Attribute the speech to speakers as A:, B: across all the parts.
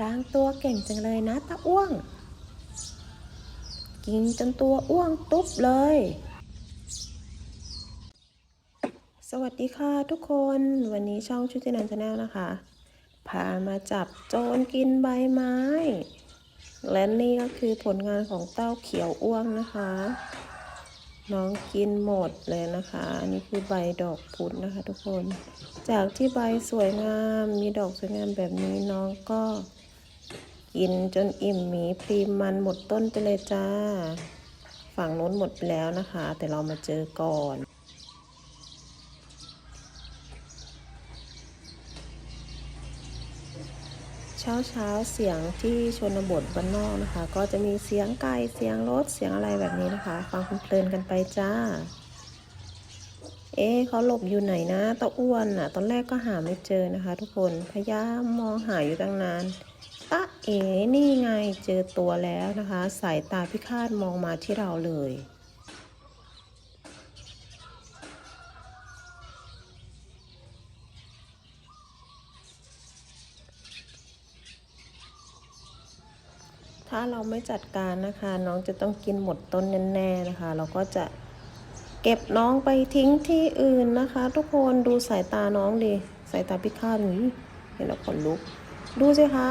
A: พรางตัวเก่งจังเลยนะตาอ้วง กินจนตัวอ้วงตุ๊บเลย สวัสดีค่ะทุกคนวันนี้ช่องชุตินันชาแนลนะคะ พามาจับโจรกินใบไม้ และนี่ก็คือผลงานของเต้าเขียวอ้วงนะคะ น้องกินหมดเลยนะคะ อันนี้คือใบดอกพุธนะคะ ทุกคน จากที่ใบสวยงามมีดอกสวยงามแบบนี้น้องก็ กินจนอิ่มหมีพรีมมันหมดต้นไปเลยจ้า ฝั่งนู้นหมดไปแล้วนะคะ แต่เรามาเจอก่อนเช้าเช้าเสียงที่ชนบทบ้านนอกนะคะ ก็จะมีเสียงไก่เสียงรถเสียงอะไรแบบนี้นะคะ ฟังเพลินกันไปจ้า เอ๊เขาหลบอยู่ไหนนะตาอ้วนน่ะ ตอนแรกก็หาไม่เจอนะคะ ทุกคนพยายามมองหาอยู่ตั้งนาน ตะเอ๋นี่ไงเจอตัวแล้วนะคะ สายตาพิฆาตมองมาที่เราเลย ถ้าเราไม่จัดการนะคะ น้องจะต้องกินหมดต้นแน่ๆนะคะ เราก็จะเก็บน้องไปทิ้งที่อื่นนะคะ ทุกคนดูสายตาน้องดิสายตาพิฆาตนี้เห็นแล้วขนลุกดูสิคะ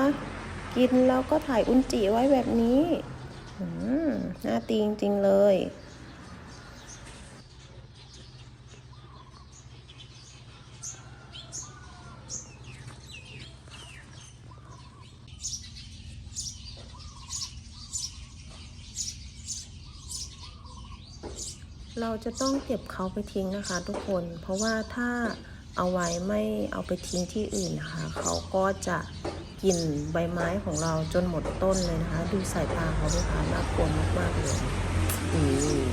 A: กินแล้วก็ถ่ายอุนจิไว้แบบนี้น่าตีจริงๆเลยเราจะต้องเก็บเขาไปทิ้งนะคะทุกคน เพราะว่าถ้าเอาไว้ไม่เอาไปทิ้งที่อื่นนะคะ เขาก็จะ กินใบไม้ของเราจนหมดต้นเลยนะคะ ดูสายตาเขาด้วยค่ะน่ากลัวมากๆเลยอืม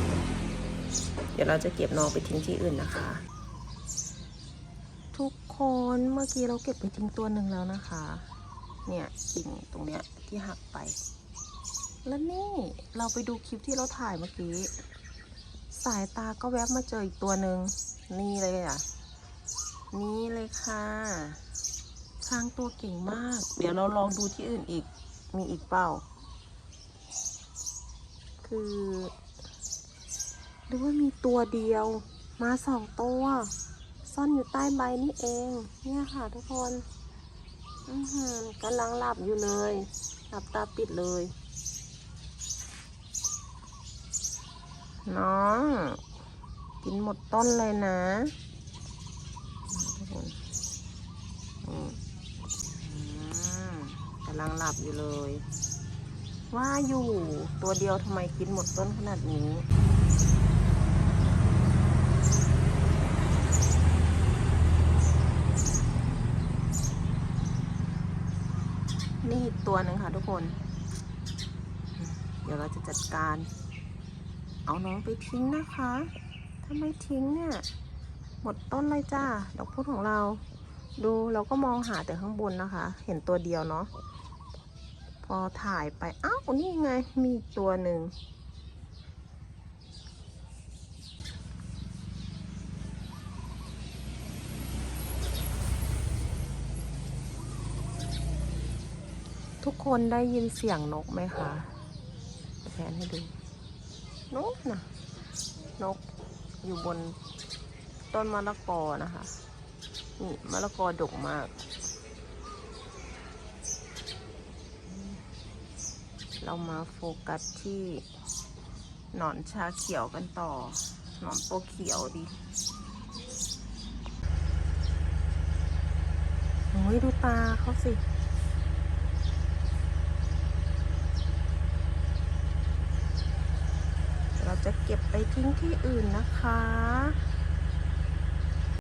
A: เดี๋ยวเราจะเก็บน้องไปทิ้งที่อื่นนะคะ ทุกคนเมื่อกี้เราเก็บไปทิ้งตัวหนึ่งแล้วนะคะ เนี่ยกิ่งตรงเนี้ยที่หักไป แล้วนี่เราไปดูคลิปที่เราถ่ายเมื่อกี้ สายตาก็แวบมาเจออีกตัวหนึ่งนี่เลยอะ นี่เลยค่ะ พรางตัวเก่งมาก เดี๋ยวเราลองดูที่อื่นอีก มีอีกเปล่า คือดูว่ามีตัวเดียว มาสองตัว ซ่อนอยู่ใต้ใบนี่เอง เนี่ยค่ะทุกคนอือหือกำลังหลับอยู่เลย หลับตาปิดเลย น้อง กินหมดต้นเลยนะทุกคนอืมอืมกำลังหลับอยู่เลย ว่าอยู่ตัวเดียวทำไมกินหมดต้นขนาดนี้นี่อีกตัวหนึ่งค่ะทุกคน เดี๋ยวเราจะจัดการ เอาน้องไปทิ้งนะคะ ถ้าไม่ทิ้งเนี่ย หมดต้นเลยจ้า ดอกพุธของเรา ดูเราก็มองหาแต่ข้างบนนะคะ เห็นตัวเดียวเนาะ พอถ่ายไปอ้าวนี่ไงมีตัวหนึ่งทุกคนได้ยินเสียงนกไหมคะแทนให้ดู นกนะนกอยู่บนต้นมะละกอนะคะ นี่มะละกอดกมาก เรามาโฟกัสที่หนอนชาเขียวกันต่อ หนอนโปเขียวดิโอ้ยดูตาเขาสิเราจะเก็บไปทิ้งที่อื่นนะคะ